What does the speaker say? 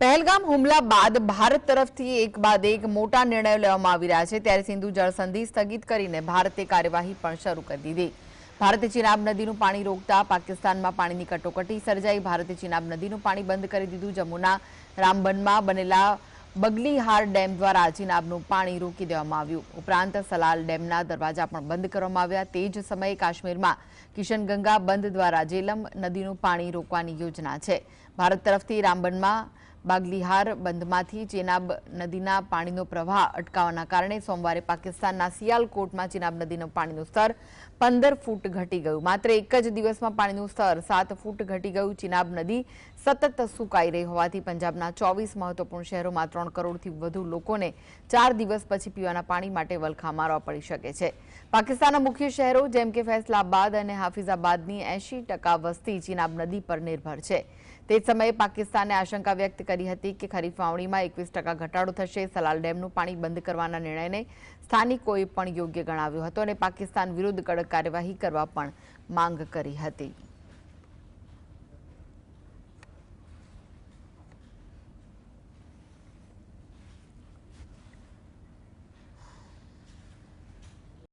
પહેલગામ હુમલા બાદ ભારત તરફથી એક બાદ એક મોટા નિર્ણયો લેવામાં આવી રહ્યા છે. ત્યારે સિંધુ જળ સંધિ સ્થગિત કરીને ભારતે કાર્યવાહી પણ શરૂ કરી દીધી. ભારતે ચિનાબ નદીનું પાણી રોકતા પાકિસ્તાનમાં પાણીની કટોકટી સર્જાઈ. ભારતે ચિનાબ નદીનું પાણી બંધ કરી દીધું. જમ્મુના રામબનમાં બનેલા બગલીહાર ડેમ દ્વારા ચિનાબનું પાણી રોકી દેવામાં આવ્યું. ઉપરાંત સલાલ ડેમના દરવાજા પણ બંધ કરવામાં આવ્યા. તે જ સમયે કાશ્મીરમાં કિશનગંગા બંધ દ્વારા જેલમ નદીનું પાણી રોકવાની યોજના છે. ભારત તરફથી રામબનમાં બાગલીહાર બંધમાંથી ચેનાબ નદીના પાણીનો પ્રવાહ અટકાવવાના કારણે સોમવારે પાકિસ્તાનના સિયાલકોટમાં ચેનાબ નદીનું પાણીનું સ્તર પંદર ફૂટ ઘટી ગયું. માત્ર એક જ દિવસમાં પાણીનું સ્તર સાત ફૂટ ઘટી ગયું. ચેનાબ નદી સતત સુકાઈ રહી હોવાથી પંજાબના ચોવીસ મહત્વપૂર્ણ શહેરોમાં ત્રણ કરોડથી વધુ લોકોને ચાર દિવસ પછી પીવાના પાણી માટે વલખા મારવા પડી શકે છે. પાકિસ્તાનના મુખ્ય શહેરો જેમ કે ફૈસલાબાદ અને હાફિઝાબાદની એંશી વસ્તી ચેનાબ નદી પર નિર્ભર છે. તે સમયે પાકિસ્તાને આશંકા વ્યક્ત કરી હતી કે ખરીફ વાવણીમાં એકવીસ ટકા ઘટાડો થશે. સલાલ ડેમનું પાણી બંધ કરવાના નિર્ણયને સ્થાનિકોએ પણ યોગ્ય ગણાવ્યો હતો અને પાકિસ્તાન વિરુદ્ધ કડક કાર્યવાહી કરવા પણ માંગ કરી હતી.